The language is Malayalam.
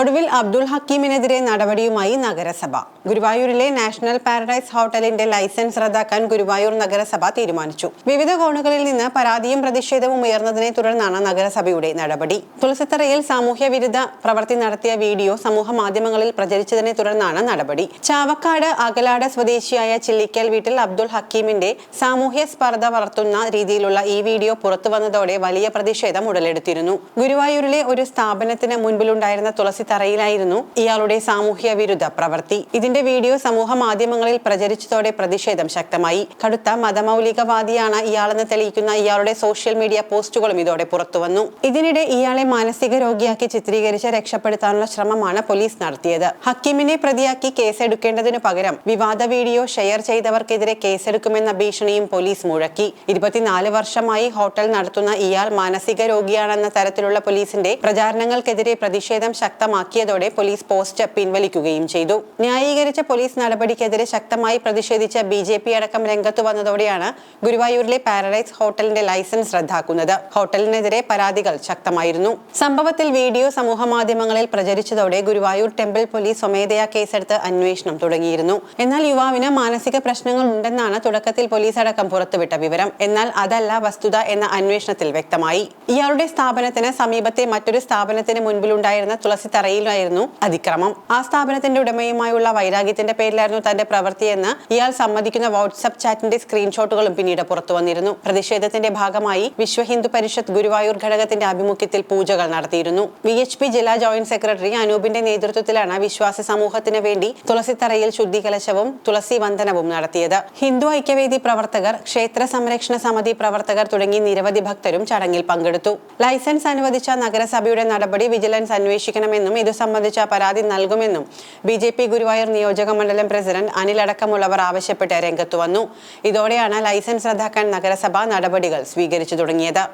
ഒടുവിൽ അബ്ദുൾ ഹക്കീമിനെതിരെ നടപടിയുമായി നഗരസഭ. ഗുരുവായൂരിലെ നാഷണൽ പാരഡൈസ് ഹോട്ടലിന്റെ ലൈസൻസ് റദ്ദാക്കാൻ ഗുരുവായൂർ നഗരസഭ തീരുമാനിച്ചു. വിവിധ കോണുകളിൽ നിന്ന് പരാതിയും പ്രതിഷേധവും ഉയർന്നതിനെ തുടർന്നാണ് നഗരസഭയുടെ നടപടി. തുളസിത്തറയിൽ സാമൂഹ്യ വിരുദ്ധ പ്രവൃത്തി നടത്തിയ വീഡിയോ സമൂഹ മാധ്യമങ്ങളിൽ പ്രചരിച്ചതിനെ തുടർന്നാണ് നടപടി. ചാവക്കാട് അകലാട് സ്വദേശിയായ ചില്ലിക്കൽ വീട്ടിൽ അബ്ദുൾ ഹക്കീമിന്റെ സാമൂഹ്യ സ്പർദ്ധ വളർത്തുന്ന രീതിയിലുള്ള ഈ വീഡിയോ പുറത്തു വന്നതോടെ വലിയ പ്രതിഷേധം ഉടലെടുത്തിരുന്നു. ഗുരുവായൂരിലെ ഒരു സ്ഥാപനത്തിന് മുൻപിലുണ്ടായിരുന്ന തുളസിത്തറയിലായിരുന്നു ഇയാളുടെ സാമൂഹ്യ വിരുദ്ധ പ്രവൃത്തി. ഇതിന്റെ വീഡിയോ സമൂഹ മാധ്യമങ്ങളിൽ പ്രചരിച്ചതോടെ പ്രതിഷേധം ശക്തമായി. കടുത്ത മതമൗലികവാദിയാണ് ഇയാളെന്ന് തെളിയിക്കുന്ന ഇയാളുടെ സോഷ്യൽ മീഡിയ പോസ്റ്റുകളും ഇതോടെ പുറത്തുവന്നു. ഇതിനിടെ ഇയാളെ മാനസിക രോഗിയാക്കി ചിത്രീകരിച്ച് രക്ഷപ്പെടുത്താനുള്ള ശ്രമമാണ് പോലീസ് നടത്തിയത്. ഹക്കീമിനെ പ്രതിയാക്കി കേസെടുക്കേണ്ടതിനു പകരം വിവാദ വീഡിയോ ഷെയർ ചെയ്തവർക്കെതിരെ കേസെടുക്കുമെന്ന ഭീഷണിയും പോലീസ് മുഴക്കി. ഇരുപത്തിനാല് വർഷമായി ഹോട്ടൽ നടത്തുന്ന ഇയാൾ മാനസിക രോഗിയാണെന്ന തരത്തിലുള്ള പോലീസിന്റെ പ്രചാരണങ്ങൾക്കെതിരെ പ്രതിഷേധം ശക്തമാക്കിയതോടെ പോലീസ് പോസ്റ്റ് പിൻവലിക്കുകയും ചെയ്തു. ന്യായീകരിച്ച പോലീസ് നടപടിക്കെതിരെ ശക്തമായി പ്രതിഷേധിച്ച ബി ജെ പി അടക്കം രംഗത്തു വന്നതോടെയാണ് ഗുരുവായൂരിലെ പാരഡൈസ് ഹോട്ടലിന്റെ ലൈസൻസ് റദ്ദാക്കുന്നത്. ഹോട്ടലിനെതിരെ പരാതികൾ ശക്തമായിരുന്നു. സംഭവത്തിൽ വീഡിയോ സമൂഹ മാധ്യമങ്ങളിൽ പ്രചരിച്ചതോടെ ഗുരുവായൂർ ടെമ്പിൾ പോലീസ് സ്വമേധയാ കേസെടുത്ത് അന്വേഷണം തുടങ്ങിയിരുന്നു. എന്നാൽ യുവാവിന് മാനസിക പ്രശ്നങ്ങൾ ഉണ്ടെന്നാണ് തുടക്കത്തിൽ പോലീസ് അടക്കം പുറത്തുവിട്ട വിവരം. എന്നാൽ അതല്ല വസ്തുത എന്ന അന്വേഷണത്തിൽ വ്യക്തമായി. ഇയാളുടെ സ്ഥാപനത്തിന് സമീപത്തെ മറ്റൊരു സ്ഥാപനത്തിന് മുൻപിലുണ്ടായിരുന്ന തുളസിത്തറയിലായിരുന്നു അതിക്രമം. ആ സ്ഥാപനത്തിന്റെ ഉടമയുമായുള്ള വൈരാഗ്യത്തിന്റെ പേരിലായിരുന്നു തന്റെ പ്രവൃത്തിയെന്ന് ഇയാൾ സമ്മതിക്കുന്ന വാട്സ്ആപ്പ് ചാറ്റിന്റെ സ്ക്രീൻഷോട്ടുകളും പിന്നീട് പുറത്തു വന്നിരുന്നു. പ്രതിഷേധത്തിന്റെ ഭാഗമായി വിശ്വ ഹിന്ദു പരിഷത്ത് ഗുരുവായൂർ ഘടകത്തിന്റെ ആഭിമുഖ്യത്തിൽ പൂജകൾ നടത്തിയിരുന്നു. വി എച്ച് പി ജില്ലാ ജോയിന്റ് സെക്രട്ടറി അനൂപിന്റെ നേതൃത്വത്തിലാണ് വിശ്വാസ സമൂഹത്തിന് വേണ്ടി തുളസിത്തറയിൽ ശുദ്ധികലശവും തുളസി വന്ദനവും നടത്തിയത്. ഹിന്ദു ഐക്യവേദി പ്രവർത്തകർ ക്ഷേത്ര സംരക്ഷണ സമിതി പ്രവർത്തകർ തുടങ്ങി നിരവധി ഭക്തരും ചടങ്ങിൽ പങ്കെടുത്തു. ലൈസൻസ് അനുവദിച്ച നഗരസഭയുടെ നടപടി വിജിലൻസ് അന്വേഷിക്കണമെന്നും ഇതു സംബന്ധിച്ച പരാതി നൽകുമെന്നും ബി ജെ പി ഗുരുവായൂർ നിയോജക മണ്ഡലം പ്രസിഡന്റ് അനിൽ അടക്കമുള്ളവർ ആവശ്യപ്പെട്ട് രംഗത്തു വന്നു. ഇതോടെയാണ് ലൈസൻസ് റദ്ദാക്കാൻ നഗരസഭ നടപടികൾ സ്വീകരിച്ചു തുടങ്ങിയത്.